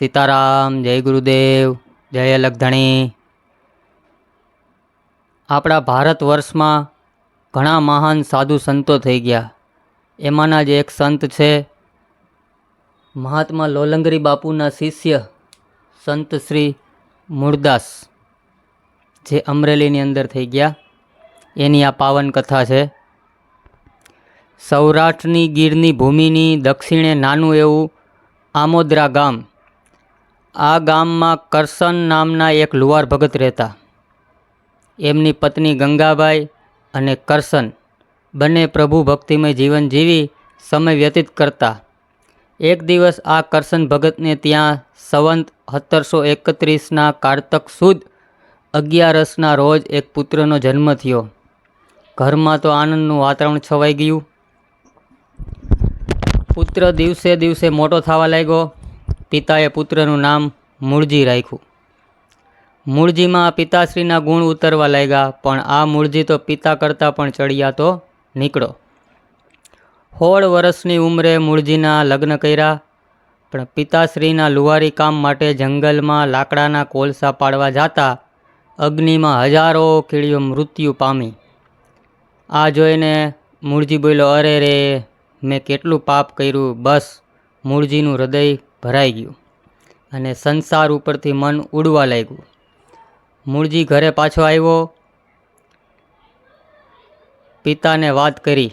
સીતારામ, જય ગુરુદેવ, જય અલગધણી. આપણા ભારત વર્ષમાં ઘણા મહાન સાધુ સંતો થઈ ગયા. એમાંના જ એક સંત છે, મહાત્મા લોલંગરી બાપુના શિષ્ય સંત શ્રી મૂળદાસ જે અમરેલીની અંદર થઈ ગયા. એની આ પાવન કથા છે, સૌરાષ્ટ્રની ગીરની ભૂમિની દક્ષિણે નાનું એવું આમોદરા ગામ આ ગામમાં કરસન નામના એક લુવાર ભગત રહેતા. એમની પત્ની ગંગાબાઈ અને કરશન બંને પ્રભુ ભક્તિમય જીવન જીવી સમય વ્યતીત કરતા. એક દિવસ આ કરસન ભગતને ત્યાં સંવંત સત્તરસો એકત્રીસના કારતક સુદ અગિયારસના રોજ એક પુત્રનો જન્મ થયો. ઘરમાં તો આનંદનું વાતાવરણ છવાઈ ગયું. પુત્ર દિવસે દિવસે મોટો થવા લાગ્યો. પિતાએ પુત્રનું નામ મૂળજી રાખ્યું. મૂળજીમાં પિતાશ્રીના ગુણ ઉતરવા લાગ્યા, પણ આ મૂળજી તો પિતા કરતાં પણ ચડિયાતો નીકળો. સોળ વર્ષની ઉંમરે મૂળજીના લગ્ન કર્યા, પણ પિતાશ્રીના લુહારી કામ માટે જંગલમાં લાકડાના કોલસા પાડવા જતા અગ્નિમાં હજારો કીડીઓ મૃત્યુ પામી. આ જોઈને મૂળજી બોલ્યો, અરે રે, મેં કેટલું પાપ કર્યું, બસ મૂળજીનું હૃદય ભરાઈ ગયું અને સંસાર ઉપરથી મન ઉડવા લાગ્યું. મૂળજી ઘરે પાછો આવ્યો. પિતાને વાત કરી,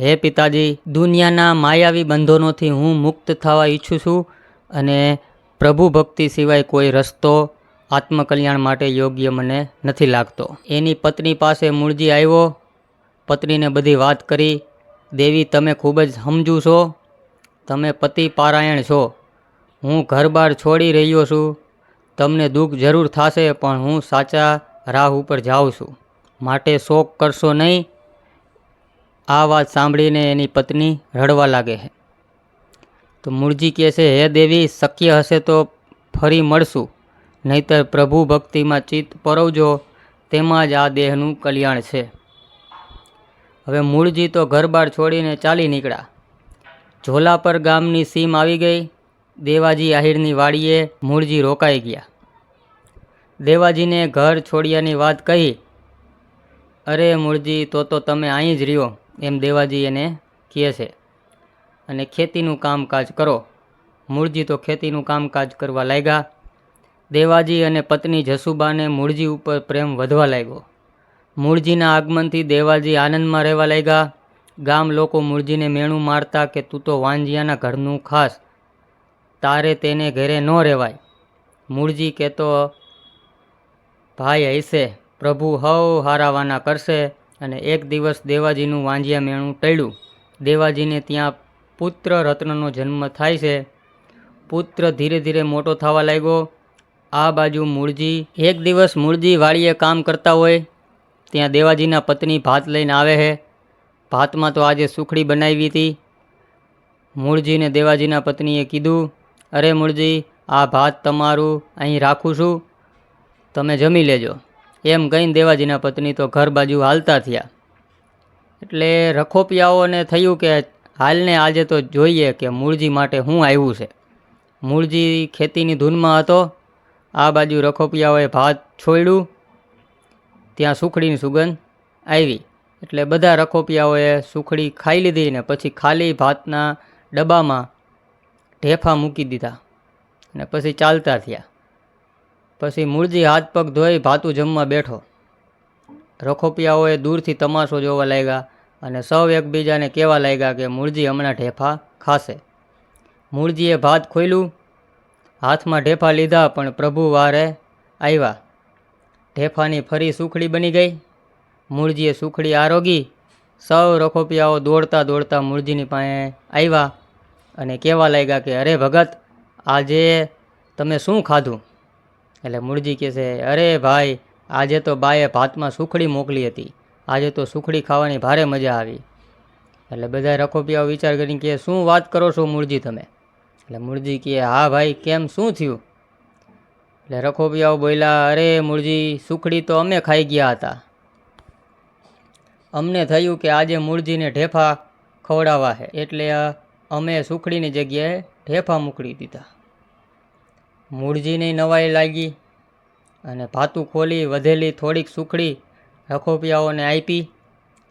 હે પિતાજી, દુનિયાના માયાવી બંધનોથી હું મુક્ત થવા ઈચ્છું છું અને પ્રભુ ભક્તિ સિવાય કોઈ રસ્તો આત્મકલ્યાણ માટે યોગ્ય મને નથી લાગતો. એની પત્ની પાસે મૂળજી આવ્યો. પત્નીને બધી વાત કરી, દેવી, તમે ખૂબ જ સમજુ છો. તમે પતિ પારાયણ છો. હું ઘર બાર છોડી રહ્યો છું. તમને દુઃખ જરૂર થશે, પણ હું સાચા રાહ ઉપર જાઉં છું. માટે શોક કરશો નહીં. આ વાત સાંભળીને એની પત્ની રડવા લાગે છે. તો મૂળજી કહે છે, હે દેવી, શક્ય હશે તો ફરી મળશું. નહીતર પ્રભુ ભક્તિમાં ચિત્ત પરોવજો. તેમાં જ આ દેહનું કલ્યાણ છે. હવે મૂળજી તો ઘર બાર છોડીને ચાલી નીકળ્યા. ઝોલાપર ગામની સીમ આવી ગઈ. દેવાજી આહિરની વાડીએ મૂળજી રોકાઈ ગયા. દેવાજીને ઘર છોડ્યાની વાત કહી, અરે મૂળજી, તો તો તમે અહીં જ રહ્યો, એમ દેવાજી એને કહે છે. અને ખેતીનું કામકાજ કરો. મૂળજી તો ખેતીનું કામકાજ કરવા લાગ્યા. દેવાજી અને પત્ની જસુબાને મૂળજી ઉપર પ્રેમ વધવા લાગ્યો. મૂળજીના આગમનથી દેવાજી આનંદમાં રહેવા લાગ્યા. ગામ લોકો મૂળજીને મેણું મારતા કે તું તો વાંજિયાના ઘરનું ખાસ તારે તેને ઘરે ન રહેવાય. મૂળજી કહેતો, ભાઈ હૈસે પ્રભુ હવ હારાવાના કરશે. અને એક દિવસ દેવાજીનું વાંજિયા મેણું ટળ્યું. દેવાજીને ત્યાં પુત્ર રત્નનો જન્મ થાય છે. પુત્ર ધીરે ધીરે મોટો થવા લાગ્યો. આ બાજુ મૂળજી, એક દિવસ મૂળજી વાળીએ કામ કરતા હોય, ત્યાં દેવાજીના પત્ની ભાત લઈને આવે છે ભાતમાં તો આજે સુખડી બનાવી હતી. મૂળજીને દેવાજીના પત્નીએ કીધું અરે મૂળજી આ ભાત તમારું અહીં રાખું છું. તમે જમી લેજો. એમ કહીને દેવાજીના પત્ની તો ઘર બાજુ હાલતા થયા. એટલે રખોપિયાઓને થયું કે હાલને આજે તો જોઈએ કે મૂળજી માટે હું આવ્યું છે. મૂળજી ખેતીની ધૂનમાં હતો. આ બાજુ રખોપિયાઓએ ભાત છોડ્યું. ત્યાં સુખડીની સુગંધ આવી. એટલે બધા રખોપિયાઓએ સુખડી ખાઈ લીધી ને પછી ખાલી ભાતના ડબ્બામાં ઢેફા મૂકી દીધા અને પછી ચાલતા થયા. પછી મૂળજી હાથ પગ ધોઈ ભાતું જમવા બેઠો. રખોપિયાઓએ દૂરથી તમાશો જોવા લાગ્યા અને સૌ એકબીજાને કહેવા લાગ્યા કે મૂળજી હમણાં ઢેફા ખાશે. મૂળજીએ ભાત ખોલ્યું હાથમાં ઢેફા લીધા પણ પ્રભુ વારે આવ્યા. ઢેફાની ફરી સુખડી બની ગઈ. મૂળજીએ સુખડી આરોગી. સૌ રખોપિયાઓ દોડતા દોડતા મૂળજીની પાસે આવ્યા. અને કહેવા લાગ્યા કે, અરે ભગત, આજે તમે શું ખાધું? એટલે મૂળજી કહે છે, અરે ભાઈ, આજે તો બાએ ભાતમાં સુખડી મોકલી હતી. આજે તો સુખડી ખાવાની ભારે મજા આવી. એટલે બધા રખોપિયાઓ વિચાર કરીને કે શું વાત કરો છો મૂળજી તમે? એટલે મૂળજી કહે, હા ભાઈ, કેમ શું થયું? એટલે રખોપિયાઓ બોલ્યા, અરે મૂળજી, સુખડી તો અમે ખાઈ ગયા હતા. અમને થયું કે આજે મૂળજીને ઢેફા ખવડાવવા છે એટલે અમે સુખડીની જગ્યાએ ઢેફા મોકલી દીધા. મૂળજીની નવાઈ લાગી અને ભાતું ખોલી વધેલી થોડીક સુખડી રખોપિયાઓને આપી.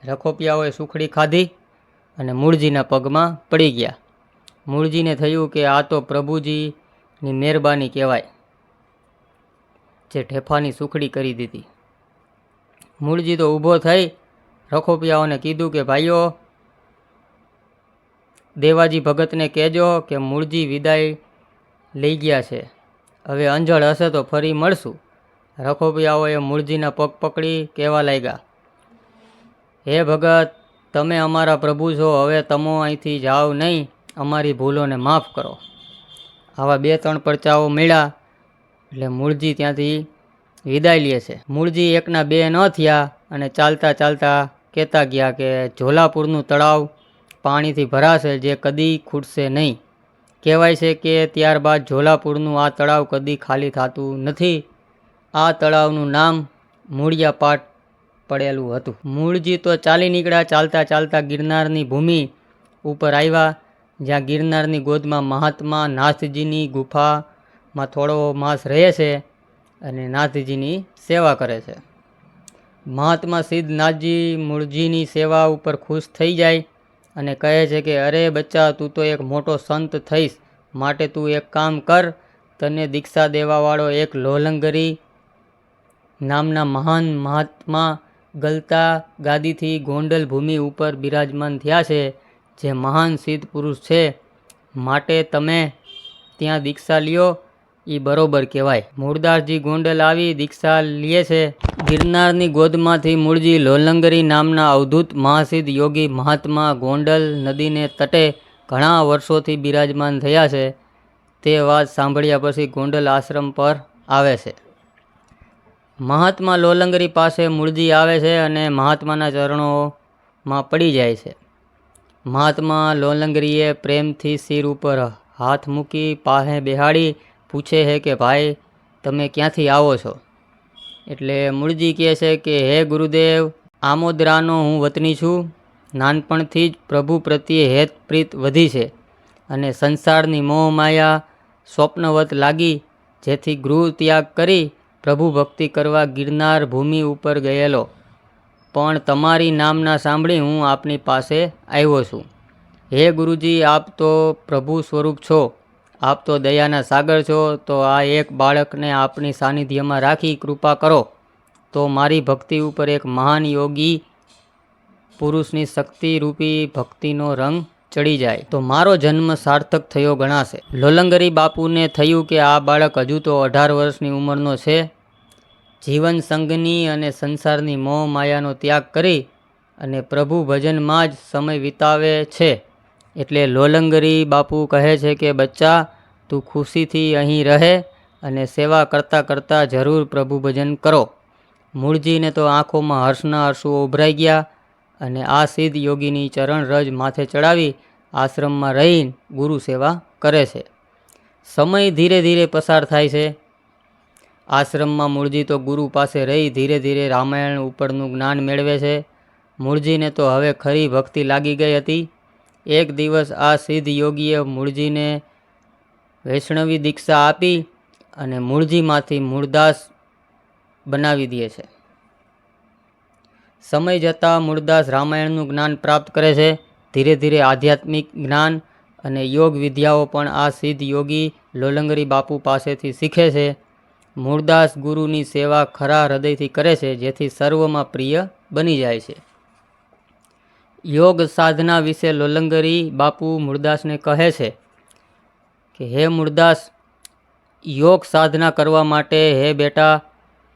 રખોપિયાઓએ સુખડી ખાધી અને મૂળજીના પગમાં પડી ગયા. મૂળજીને થયું કે આ તો પ્રભુજીની મહેરબાની કહેવાય, જે ઠેફાની સુખડી કરી દીધી. મૂળજી તો ઊભો થઈ રખોપિયાઓને કીધું કે, ભાઈઓ દેવાજી ભગતને કહેજો કે મૂળજી વિદાય લઈ ગયા છે. હવે અંજળ હશે તો ફરી મળશું. રખોપિયાઓએ મૂળજીના પગ પકડી કહેવા લાગ્યા, હે ભગત, તમે અમારા પ્રભુ છો, હવે તમો અહીંથી જાઓ નહીં, અમારી ભૂલોને માફ કરો. આવા બે ત્રણ પરચાઓ મળ્યા, એટલે મૂળજી ત્યાંથી વિદાય લે છે. મૂળજી એકના બે ન થયા અને ચાલતા ચાલતા કહેતા ગયા કે, ઝોલાપુરનું તળાવ પાણીથી ભરાશે જે કદી ખૂટશે નહીં. કહેવાય છે કે ત્યારબાદ ઝોલાપુરનું આ તળાવ કદી ખાલી થતું નથી. આ તળાવનું નામ મૂળિયાપાટ પડેલું હતું. મૂળજી તો ચાલી નીકળ્યા, ચાલતા ચાલતા ગિરનારની ભૂમિ ઉપર આવ્યા, જ્યાં ગિરનારની ગોદમાં મહાત્મા નાથજીની ગુફામાં થોડો માસ રહે છે અને નાથજીની સેવા કરે છે. મહાત્મા સિદ્ધનાથજી મૂળજીની સેવા ઉપર ખુશ થઈ જાય અને કહે છે કે, અરે બચ્ચા, તું તો એક મોટો સંત થઈશ. માટે તું એક કામ કર, તને દીક્ષા દેવાવાળો એક લોલંગરી નામના મહાન મહાત્મા ગલતા ગાદીથી ગોંડલ ભૂમિ ઉપર બિરાજમાન થયા છે, જે મહાન સિદ્ધ પુરુષ છે. માટે તમે ત્યાં દીક્ષા લ્યો એ બરોબર કહેવાય. મૂળદાસજી ગોંડલ આવી દીક્ષા લે છે. ગિરનારની ગોદમાંથી મૂળજી લોલંગરી નામના અવધૂત મહાસિદ્ધ યોગી મહાત્મા ગોંડલ નદીને તટે ઘણા વર્ષોથી બિરાજમાન થયા છે. તે વાત સાંભળ્યા પછી ગોંડલ આશ્રમ પર આવે છે. મહાત્મા લોલંગરી પાસે મૂળજી આવે છે અને મહાત્માના ચરણોમાં પડી જાય છે. મહાત્મા લોલંગરીએ પ્રેમથી શિર ઉપર હાથ મૂકી, પાસે બેહાડી પૂછે છે કે, ભાઈ, તમે ક્યાંથી આવો છો? એટલે મૂળજી કહે છે કે, હે ગુરુદેવ, આમોદરાનો હું વતની છું. નાનપણથી જ પ્રભુ પ્રત્યે હેતપ્રીત વધી છે અને સંસારની મોહમાયા સ્વપ્નવત લાગી, જેથી ગૃહ ત્યાગ કરી પ્રભુ ભક્તિ કરવા ગિરનાર ભૂમિ ઉપર ગયેલો. પણ તમારી નામના સાંભળી હું આપની પાસે આવ્યો છું. હે ગુરુજી, આપ તો પ્રભુ સ્વરૂપ છો. આપ તો દયાના સાગર છો, તો આ એક બાળકને આપની સાનિધ્યમાં રાખી કૃપા કરો. તો મારી ભક્તિ ઉપર એક મહાન યોગી પુરુષની શક્તિરૂપી ભક્તિનો રંગ ચડી જાય. તો મારો જન્મ સાર્થક થયો ગણાશે. લોલંગરી બાપુને થયું કે આ બાળક હજુ તો અઢાર વર્ષની ઉંમરનો છે. જીવન સંઘની અને સંસારની મોહ માયાનો ત્યાગ કરી અને પ્રભુ ભજનમાં જ સમય વિતાવે છે. એટલે લોલંગરી બાપુ કહે છે કે, બચ્ચા, તું ખુશીથી અહીં રહે અને સેવા કરતાં કરતાં જરૂર પ્રભુ ભજન કરો. મૂળજીને તો આંખોમાં હર્ષના હર્ષો ઉભરાઈ ગયા અને આ સિદ્ધ યોગીની ચરણ રજ માથે ચડાવી આશ્રમમાં રહીને ગુરુ સેવા કરે છે. સમય ધીરે ધીરે પસાર થાય છે. આશ્રમમાં મૂળજી તો ગુરુ પાસે રહી ધીરે ધીરે રામાયણ ઉપરનું જ્ઞાન મેળવે છે. મૂળજીને તો હવે ખરી ભક્તિ લાગી ગઈ હતી. એક દિવસ આ સિદ્ધ યોગીએ મૂળજીને વૈષ્ણવી દીક્ષા આપી અને મૂળજીમાંથી મૂળદાસ બનાવી દે છે. સમય જતાં મૂળદાસ રામાયણનું જ્ઞાન પ્રાપ્ત કરે છે. ધીરે ધીરે આધ્યાત્મિક જ્ઞાન અને યોગ વિદ્યાઓ પણ આ સિદ્ધ યોગી લોલંગરી બાપુ પાસેથી શીખે છે. મૂળદાસ ગુરુની સેવા ખરા હૃદયથી કરે છે, જેથી સર્વમાં પ્રિય બની જાય છે. યોગ સાધના વિશે લોલંગરી બાપુ મુરદાસને કહે છે કે, હે મુરદાસ, યોગ સાધના કરવા માટે હે બેટા,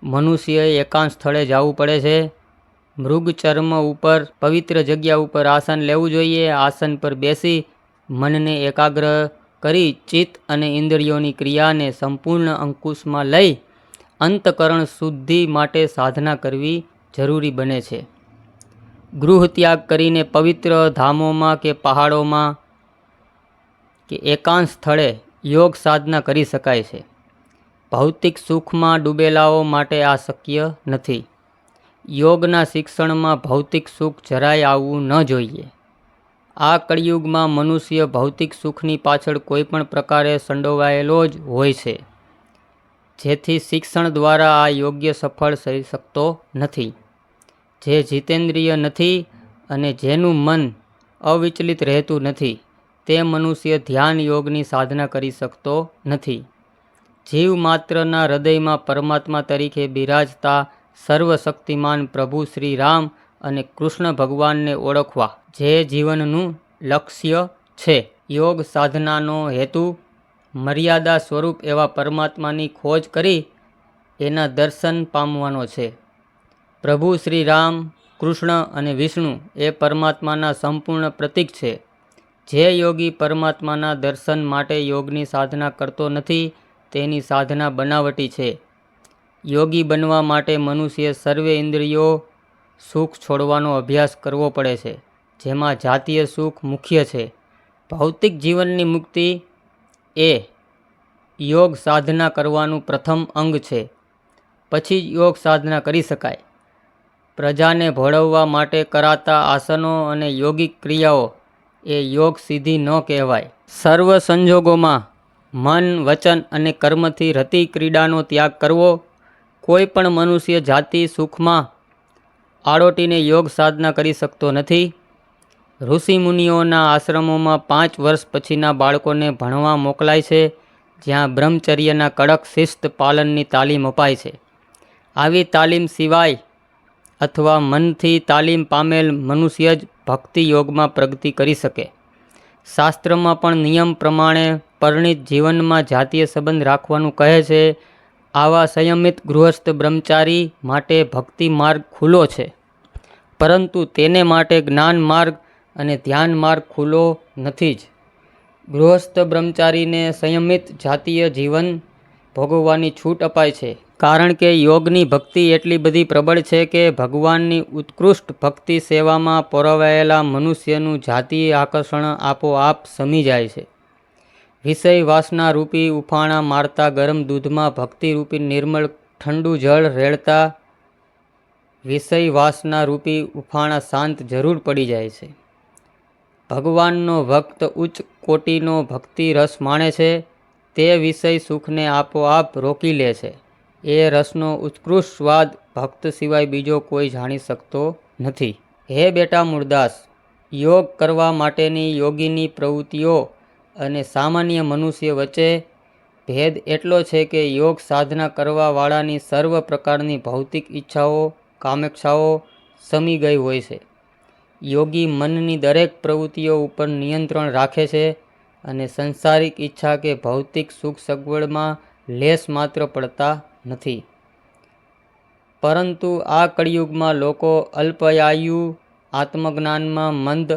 મનુષ્યએ એકાંત સ્થળે જવું પડે છે. મૃગ ચર્મ ઉપર, પવિત્ર જગ્યા ઉપર આસન લેવું જોઈએ. આસન પર બેસી મનને એકાગ્ર કરી ચિત્ત અને ઇન્દ્રિયોની ક્રિયાને સંપૂર્ણ અંકુશમાં લઈ અંતકરણ શુદ્ધિ માટે સાધના કરવી જરૂરી બને છે. ગૃહ ત્યાગ કરીને પવિત્ર ધામોમાં કે પહાડોમાં કે એકાંત સ્થળે યોગ સાધના કરી શકાય છે. ભૌતિક સુખમાં ડૂબેલાઓ માટે આ શક્ય નથી. યોગના શિક્ષણમાં ભૌતિક સુખ જરાય આવવું ન જોઈએ. આ કળિયુગમાં મનુષ્ય ભૌતિક સુખની પાછળ કોઈપણ પ્રકારે સંડોવાયેલો જ હોય છે. જેથી શિક્ષણ દ્વારા આ યોગ્ય સફળ થઈ શકતો નથી. જે જીતેન્દ્રિય નથી અને જેનું મન અવિચલિત રહેતું નથી, તે મનુષ્ય ધ્યાન યોગની સાધના કરી શકતો નથી. જીવ માત્રના હૃદયમાં પરમાત્મા તરીકે બિરાજતા સર્વશક્તિમાન પ્રભુ શ્રી રામ અને કૃષ્ણ ભગવાનને ઓળખવા જે જીવનનું લક્ષ્ય છે. યોગ સાધનાનો હેતુ મર્યાદા સ્વરૂપ એવા પરમાત્માની ખોજ કરી એના દર્શન પામવાનો છે. પ્રભુ શ્રી રામ, કૃષ્ણ અને વિષ્ણુ એ પરમાત્માના સંપૂર્ણ પ્રતીક છે. જે યોગી પરમાત્માના દર્શન માટે યોગની સાધના કરતો નથી, તેની સાધના બનાવટી છે. યોગી બનવા માટે મનુષ્ય સર્વે ઇન્દ્રિયો સુખ છોડવાનો અભ્યાસ કરવો પડે છે, જેમાં જાતીય સુખ મુખ્ય છે. ભૌતિક જીવનની મુક્તિ એ યોગ સાધના કરવાનું પ્રથમ અંગ છે. પછી યોગ સાધના કરી શકાય. પ્રજાને ભોળવવા માટે કરાતા આસનો અને યોગિક ક્રિયાઓ એ યોગ સિદ્ધિ ન કહેવાય. સર્વ સંજોગોમાં મન, વચન અને કર્મથી રતિ ક્રીડાનો ત્યાગ કરવો, કોઈ પણ મનુષ્ય જાતિ, સુખમાં આડોટીને યોગ સાધના કરી શકતો નથી. ઋષિમુનિઓના આશ્રમોમાં પાંચ વર્ષ પછીના બાળકોને ભણવા મોકલાય છે, જ્યાં બ્રહ્મચર્યના કડક શિસ્ત પાલનની તાલીમ અપાય છે. આવી તાલીમ સિવાય અથવા મનથી તાલીમ પામેલ મનુષ્ય જ ભક્તિ યોગમાં પ્રગતિ કરી શકે. શાસ્ત્રમાં પણ નિયમ પ્રમાણે પરિણિત જીવનમાં જાતીય સંબંધ રાખવાનું કહે છે, આવા સંયમિત ગૃહસ્થ બ્રહ્મચારી માટે ભક્તિ માર્ગ ખુલ્લો છે. પરંતુ તેને માટે જ્ઞાન માર્ગ અને ધ્યાન માર્ગ ખુલ્લો નથી જ. ગૃહસ્થ બ્રહ્મચારીને સંયમિત જાતીય જીવન ભોગવવાની છૂટ અપાય છે. કારણ કે યોગની ભક્તિ એટલી બધી પ્રબળ છે કે ભગવાનની ઉત્કૃષ્ટ ભક્તિ સેવામાં પોરવાયેલા મનુષ્યનું જાતીય આકર્ષણ આપોઆપ સમી જાય છે. વિષય વાસના રૂપી ઉફાણા મારતા ગરમ દૂધમાં ભક્તિરૂપી નિર્મળ ઠંડુ જળ રેડતા વિષય વાસના રૂપી ઉફાણા શાંત જરૂર પડી જાય છે. ભગવાનનો ભક્ત ઉચ્ચ કોટીનો ભક્તિ રસ માણે છે, તે વિષય સુખને આપોઆપ રોકી લે છે. એ રસનો ઉત્કૃષ્ટ સ્વાદ ભક્ત સિવાય બીજો કોઈ જાણી શકતો નથી. હે બેટા મૂળદાસ યોગ કરવા માટેની યોગીની પ્રવૃત્તિઓ અને સામાન્ય મનુષ્ય વચ્ચે ભેદ એટલો છે કે યોગ સાધના કરવાવાળાની સર્વ પ્રકારની ભૌતિક ઈચ્છાઓ, કામેક્ષાઓ સમી ગઈ હોય છે. યોગી મનની દરેક પ્રવૃત્તિઓ ઉપર નિયંત્રણ રાખે છે અને સંસારિક ઈચ્છા કે ભૌતિક સુખ સગવડમાં લેસ માત્ર પડતા નથી. પરંતુ આ કળિયુગમાં લોકો અલ્પયાયુ આત્મજ્ઞાનમાં મંદ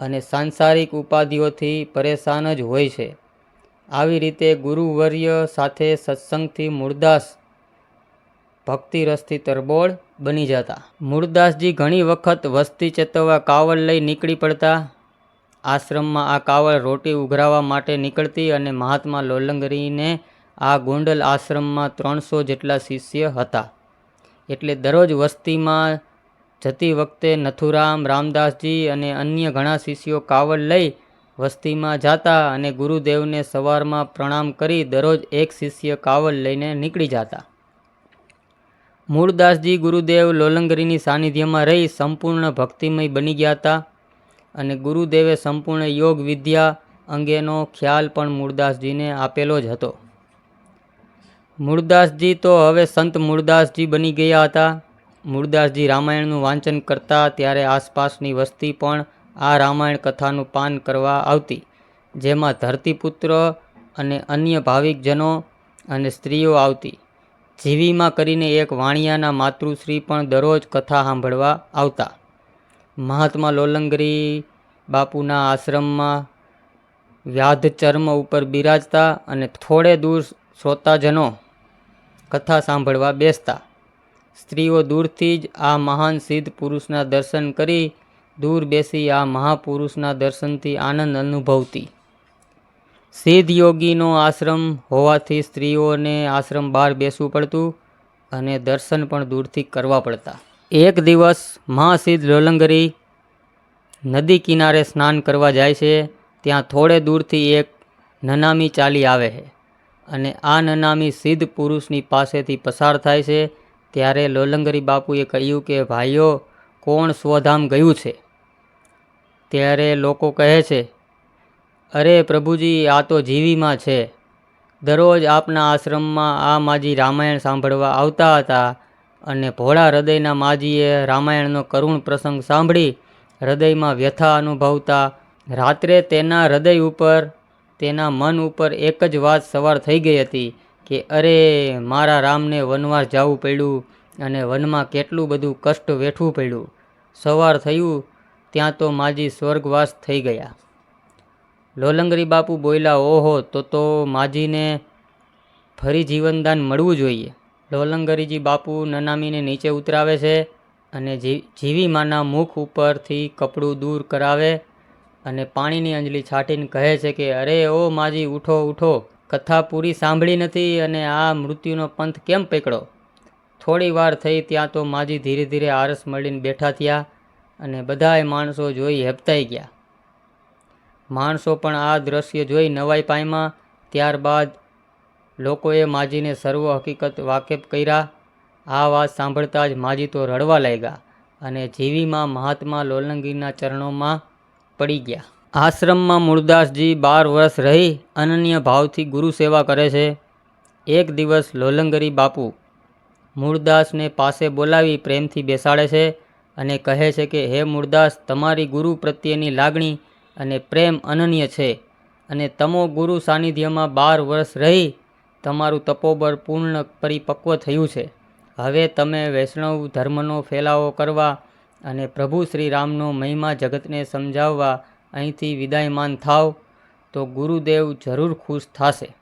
અને સાંસારિક ઉપાધિઓથી પરેશાન જ હોય છે. આવી રીતે ગુરુવર્ય સાથે સત્સંગથી મૂળદાસ ભક્તિરસથી તરબોળ બની જતા. મૂળદાસજી ઘણી વખત વસ્તી ચેતવવા કાવડ લઈ નીકળી પડતા. આશ્રમમાં આ કાવડ રોટી ઉઘરાવવા માટે નીકળતી અને મહાત્મા લોલંગરીને આ ગોંડલ આશ્રમમાં ત્રણસો જેટલા શિષ્ય હતા. એટલે દરરોજ વસ્તીમાં જતી વખતે નથુરામ, રામદાસજી અને અન્ય ઘણા શિષ્યો કાવડ લઈ વસ્તીમાં જાતા અને ગુરુદેવને સવારમાં પ્રણામ કરી દરરોજ એક શિષ્ય કાવડ લઈને નીકળી જતા. મૂળદાસજી ગુરુદેવ લોલંગરીની સાનિધ્યમાં રહી સંપૂર્ણ ભક્તિમય બની ગયા હતા અને ગુરુદેવે સંપૂર્ણ યોગ વિદ્યા અંગેનો ખ્યાલ પણ મૂળદાસજીને આપેલો જ હતો. મૂળદાસજી તો હવે સંત મૂળદાસજી બની ગયા હતા. મૂળદાસજી રામાયણનું વાંચન કરતા ત્યારે આસપાસની વસ્તી પણ આ રામાયણ કથાનું પાન કરવા આવતી, જેમાં ધરતીપુત્ર અને અન્ય ભાવિકજનો અને સ્ત્રીઓ આવતી. જીવીમાં કરીને એક વાણિયાના માતૃશ્રી પણ દરરોજ કથા સાંભળવા આવતા. મહાત્મા લોલંગરી બાપુના આશ્રમમાં વ્યાધ ચર્મ ઉપર બિરાજતા અને થોડે દૂર શ્રોતાજનો કથા સાંભળવા બેસતા. સ્ત્રીઓ દૂરથી જ આ મહાન સિદ્ધ પુરુષના દર્શન કરી દૂર બેસી આ મહાપુરુષના દર્શનથી આનંદ અનુભવતી. સિદ્ધ યોગીનો આશ્રમ હોવાથી સ્ત્રીઓને આશ્રમ બહાર બેસવું પડતું અને દર્શન પણ દૂરથી કરવા પડતા. એક દિવસ મહાસિદ્ધ લોલંગરી નદી કિનારે સ્નાન કરવા જાય છે, ત્યાં થોડે દૂરથી એક નનામી ચાલી આવે છે. અને આ નનામી સિદ્ધ પુરુષની પાસેથી પસાર થાય છે, ત્યારે લોલંગરી બાપુએ કહ્યું કે, ભાઈઓ, કોણ સ્વધામ ગયું છે? ત્યારે લોકો કહે છે, અરે પ્રભુજી, આ તો જીવીમાં છે. દરરોજ આપના આશ્રમમાં આ માજી રામાયણ સાંભળવા આવતા હતા અને ભોળા હૃદયના માજીએ રામાયણનો કરુણ પ્રસંગ સાંભળી, હૃદયમાં વ્યથા અનુભવતા, રાત્રે તેના હૃદય ઉપર તેના મન ઉપર એક જ વાત સવાર થઈ ગઈ હતી કે, અરે, મારા રામને વનવાસ જવું પડ્યું અને વનમાં કેટલું બધું કષ્ટ વેઠવું પડ્યું. સવાર થયું, ત્યાં તો માજી સ્વર્ગવાસ થઈ ગયા. લોલંગરી બાપુ બોલ્યા, ઓહો, તો તો માજીને ફરી જીવનદાન મળવું જોઈએ. લોલંગરીજી બાપુ નનામીને નીચે ઉતરાવે છે અને જીવી માના મુખ ઉપરથી કપડું દૂર કરાવે અને પાણીની અંજલી છાંટીને કહે છે કે, અરે ઓ માજી, ઉઠો ઉઠો. કથા પૂરી સાંભળી નથી અને આ મૃત્યુનો પંથ કેમ પકડો થોડી વાર થઈ ત્યાં તો માજી ધીરે ધીરે આરસ મળીને બેઠા થયા અને બધાએ માણસો જોઈ હેપતાઈ ગયા. માણસો પણ આ દ્રશ્ય જોઈ નવાઈ પાયમાં ત્યારબાદ લોકોએ માજીને સર્વ હકીકત વાકેફ કર્યા. આ વાત સાંભળતા જ માજી તો રડવા લાગ્યા અને જીવીમાં મહાત્મા લોલંગીના ચરણોમાં પડી ગયા. આશ્રમમાં મૂળદાસજી બાર વર્ષ રહી અનન્ય ભાવથી ગુરુ સેવા કરે છે. એક દિવસ લોલંગરી બાપુ મૂળદાસને પાસે બોલાવી પ્રેમથી બેસાડે છે અને કહે છે કે, હે મૂળદાસ તમારી ગુરુ પ્રત્યેની લાગણી અને પ્રેમ અનન્ય છે અને તમો ગુરુ સાનિધ્યમાં બાર વર્ષ રહી તમારું તપોબળ પૂર્ણ પરિપક્વ થયું છે. હવે તમે વૈષ્ણવ ધર્મનો ફેલાવો કરવા અને પ્રભુ શ્રી રામનો મહિમા જગતને સમજાવવા અહીંથી વિદાયમાન થાવ, તો ગુરુદેવ જરૂર ખુશ થશે.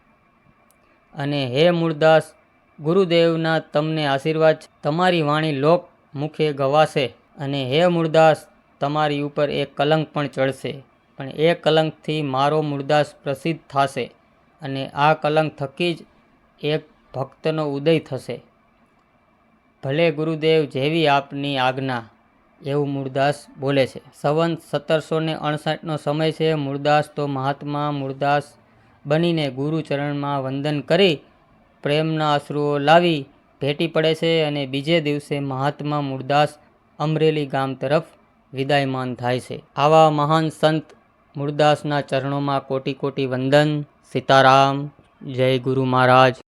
અને હે મૂળદાસ ગુરુદેવના તમને આશીર્વાદ તમારી વાણી લોક મુખે ગવાશે. અને હે મૂળદાસ તમારી ઉપર એક કલંક પણ ચડશે. પણ એ કલંકથી મારો મૂળદાસ પ્રસિદ્ધ થશે. અને આ કલંક થકી જ એક ભક્તનો ઉદય થશે. ભલે ગુરુદેવ જેવી આપની આજ્ઞા એવું મૂળદાસ બોલે છે. સંવંત સત્તરસો ને અડસઠનો સમય છે. મૂળદાસ તો મહાત્મા મૂળદાસ બનીને ગુરુચરણમાં વંદન કરી પ્રેમના અશ્રુઓ લાવી ભેટી પડે છે અને બીજે દિવસે મહાત્મા મૂળદાસ અમરેલી ગામ તરફ વિદાયમાન થાય છે. આવા મહાન સંત મૂળદાસના ચરણોમાં કોટી કોટી વંદન. સીતારામ. જય ગુરુ મહારાજ.